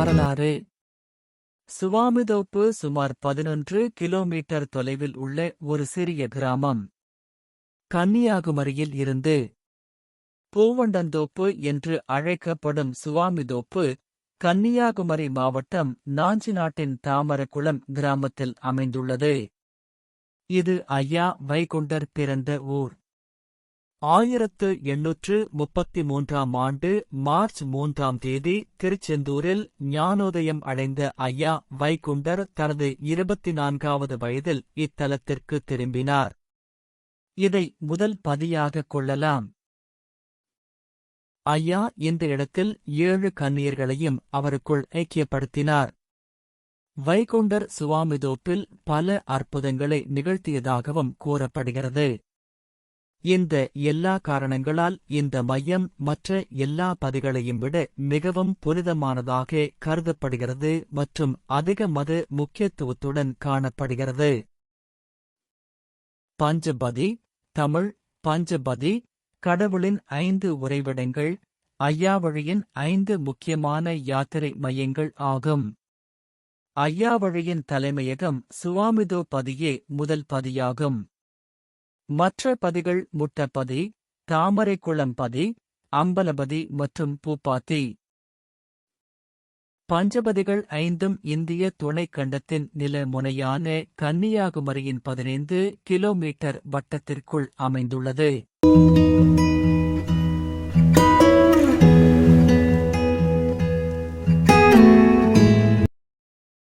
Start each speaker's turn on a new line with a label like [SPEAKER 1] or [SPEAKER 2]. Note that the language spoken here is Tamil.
[SPEAKER 1] வரலாறு. சுவாமிதோப்பு சுமார் பதினொன்று கிலோமீட்டர் தொலைவில் உள்ள ஒரு சிறிய கிராமம். கன்னியாகுமரியில் இருந்து பூவண்டந்தோப்பு என்று அழைக்கப்படும் சுவாமிதோப்பு கன்னியாகுமரி மாவட்டம் நாஞ்சிநாட்டின் தாமரக்குளம் கிராமத்தில் அமைந்துள்ளது. இது ஐயா வைகுண்டர் பிறந்த ஊர். ஆயிரத்து எண்ணூற்று முப்பத்தி மூன்றாம் ஆண்டு மார்ச் மூன்றாம் தேதி திருச்செந்தூரில் ஞானோதயம் அடைந்த ஐயா வைகுண்டர் தனது இருபத்தி நான்காவது வயதில் இத்தலத்திற்கு திரும்பினார். இதை முதல் பதியாகக் கொள்ளலாம். ஐயா இந்த இடத்தில் ஏழு கன்னியர்களையும் அவருக்குள் ஐக்கியப்படுத்தினார். வைகுண்டர் சுவாமிதோப்பில் பல அற்புதங்களை நிகழ்த்தியதாகவும் கூறப்படுகிறது. இந்த எல்லா காரணங்களால் இந்த மையம் மற்ற எல்லா பதிகளையும் விட மிகவும் புனிதமானதாக கருதப்படுகிறது மற்றும் அதிக மத முக்கியத்துவத்துடன் காணப்படுகிறது. பஞ்சபதி தமிழ் பஞ்சபதி கடவுளின் ஐந்து உறைவிடங்கள் ஐயாவழியின் ஐந்து முக்கியமான யாத்திரை மையங்கள் ஆகும். ஐயாவழியின் தலைமையகம் சுவாமிதோ பதியே முதல் பதியாகும். மற்ற பதிகள் முட்டப்பதி தாமரைக்குளம் பதி அம்பலபதி மற்றும் பூப்பாத்தி. பஞ்சபதிகள் ஐந்தும் இந்திய துணைக் கண்டத்தின் நில முனையான கன்னியாகுமரியின் பதினைந்து கிலோமீட்டர் வட்டத்திற்குள் அமைந்துள்ளது.